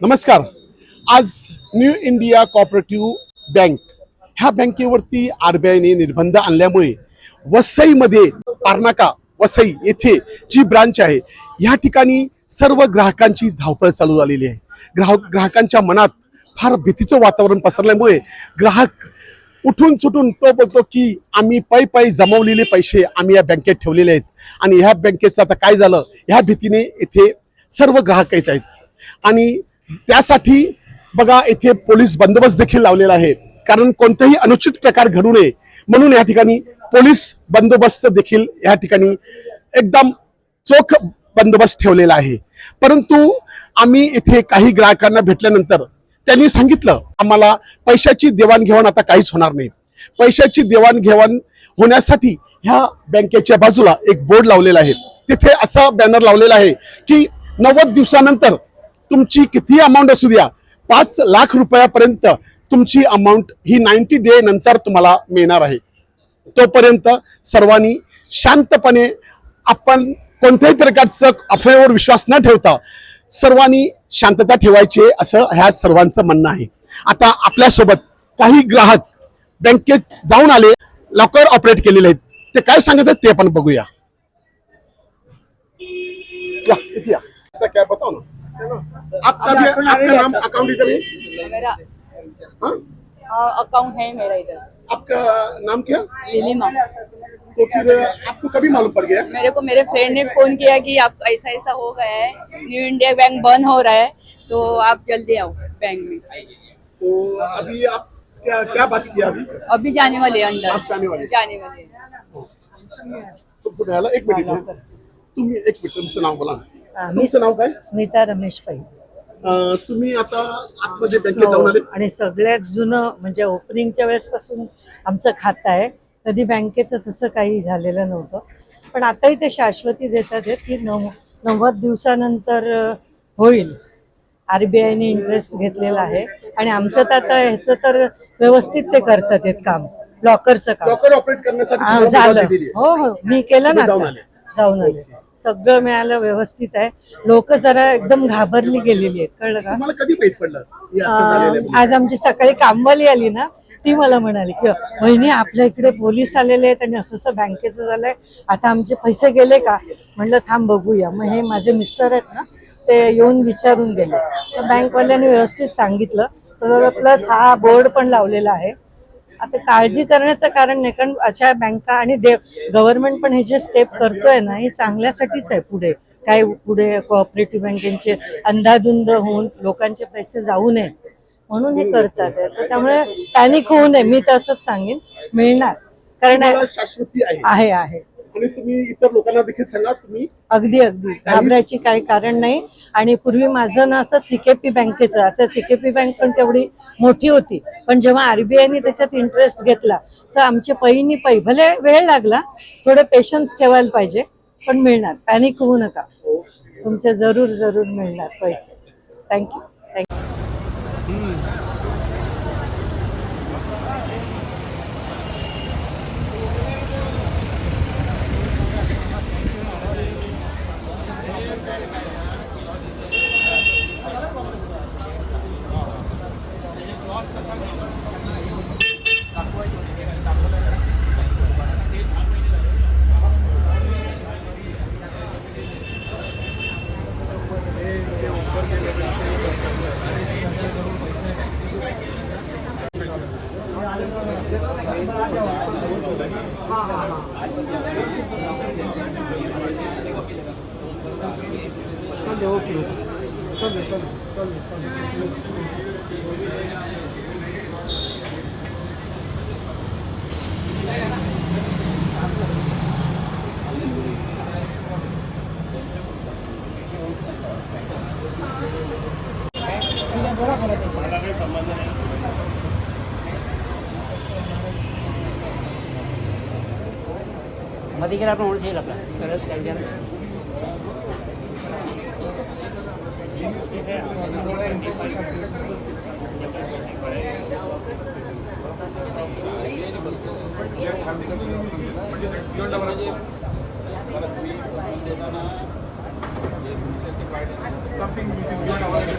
नमस्कार. आज new India cooperative bank ह्या बँकेवरती आर बी आयने निर्बंध आणल्यामुळे वसईमध्ये पारनाका वसई येथे जी ब्रांच आहे ह्या ठिकाणी सर्व ग्राहकांची धावपळ चालू झालेली आहे. ग्राहक ग्राहकांच्या मनात फार भीतीचं वातावरण पसरल्यामुळे ग्राहक उठून सुटून तो बोलतो की आम्ही पै पै जमवलेले पैसे आम्ही या बँकेत ठेवलेले आहेत आणि ह्या बँकेचं आता काय झालं? ह्या भीतीने इथे सर्व ग्राहक येत आहेत. आणि त्यासाठी बघा इथे पोलीस बंदोबस्त देखील लावलेला आहे. कारण कोणतेही अनुचित प्रकार घडू नये म्हणून या ठिकाणी पोलीस बंदोबस्त देखील या ठिकाणी एकदम चोख बंदोबस्त ठेवलेला आहे. परंतु आम्ही इथे काही ग्राहकांना भेटल्यानंतर त्यांनी सांगितलं आम्हाला पैशाची देवाणघेवाण आता काहीच होणार नाही. पैशाची देवाणघेवाण होण्यासाठी ह्या बँकेच्या बाजूला एक बोर्ड लावलेला आहे. तिथे असा बॅनर लावलेला आहे की नव्वद दिवसानंतर तुमची किती अमाऊंट असू द्या पाच लाख रुपयापर्यंत तुमची अमाऊंट ही नाईन्टी डे नंतर तुम्हाला मिळणार आहे. तोपर्यंत सर्वांनी शांतपणे आपण कोणत्याही प्रकारचं अफवेवर विश्वास न ठेवता सर्वांनी शांतता ठेवायची असं ह्या सर्वांचं म्हणणं आहे. आता आपल्यासोबत काही ग्राहक बँकेत जाऊन आले लॉकर ऑपरेट केलेले आहेत. ते काय सांगत आहेत ते आपण बघूया. या इथे या. ऐसा क्या ना. आपका भी आपका नाम अकाउंट इधर है? मेरा हाँ? अकाउंट है मेरा इधर। आपका नाम क्या? लिलीमा तो फिर आपको कभी मालूम पड़ गया? मेरे को मेरे फ्रेंड ने फ़ोन किया कि आप ऐसा ऐसा हो गया है न्यू इंडिया बैंक बंद हो रहा है तो आप जल्दी आओ बैंक में। तो अभी आप क्या क्या बात किया अभी? अभी जाने वाले हैं अंदर। आप जाने वाले? जाने वाले हैं. तुमचं मिळालं एक मिनट तुम्ही एक मिनिट तुमचं नाव बोला. मी तुमचं नाव काय? स्मिता रमेश पै. अं, तुम्ही आता आतमध्ये बँकेत जाऊन आले? आणि सगळ्यात जुनं म्हणजे ओपनिंगच्या वेळेसपासून आमचं खातं आहे. कधी बँकेचं तसं काही झालेलं नव्हतं. पण आताही ते शाश्वती देतात आहेत की नव नव्वद दिवसानंतर अं, होईल. आर बी आयने इंटरेस्ट घेतलेला आहे. आणि आमचं तर आता ह्याचं तर व्यवस्थित ते करतात आहेत काम. लॉकरचं काम. लॉकर ऑपरेट करण्यासाठी हा, तुम्हाला झालं. आहे. हो हो. मी केलं ना तुम्ही जाऊन आता. आले? जाऊन आले. सगळं मिळालं व्यवस्थित आहे. लोक जरा एकदम घाबरली गेलेली आहेत कळलं का? तुम्हाला कधी माहीत पडलं? हे असं झालेलं आहे. अं, म्हणून? आज आमची सकाळी कामवाली आली ना ती मला म्हणाली की वहिनी आपल्या इकडे पोलीस आलेले आहेत आणि असं असं बँकेचं झालंय. आता आमचे पैसे गेले का? म्हणलं थांब बघूया. मग हे माझे मिस्टर आहेत ना ते येऊन विचारून गेले. तर बँकवाल्यांनी व्यवस्थित सांगितलं. प्लस हा बोर्ड पण लावलेला आहे. आता काळजी करण्याचं कारण नाही कारण अशा बँका आणि देव गव्हर्नमेंट पण हे जे स्टेप करतोय ना हे चांगल्यासाठीच आहे पुढे. काय पुढे कोऑपरेटिव्ह बँकेचे अंधाधुंद होऊन लोकांचे पैसे जाऊ नये म्हणून हे करतात. तर त्यामुळे पॅनिक होऊ नये. मी तसंच सांगेन. मिळणार. कारण आहे आहे. आणि तुम्ही इतर लोकांना देखील सांगा तुम्ही अगदी अगदी. घाबरायची काही कारण नाही. आणि पूर्वी माझं ना असं सीकेपी बँकेचं आता सीकेपी बँक पण तेवढी मोठी होती. पण जेव्हा आरबीआयने त्याच्यात इंटरेस्ट घेतला तर आमचे पैनी पै भले वेळ लागला थोडे पेशन्स ठेवायला पाहिजे पण मिळणार. पॅनिक होऊ नका. तुमचे जरूर जरूर मिळणार पैसे. थँक्यू थँक्यू 35キロ。35、35、അതിങ്ങനെ അപ്പം ഓൺ ചെയ്യലപ്പാ കറസ് കഴിക്കാൻ Something which is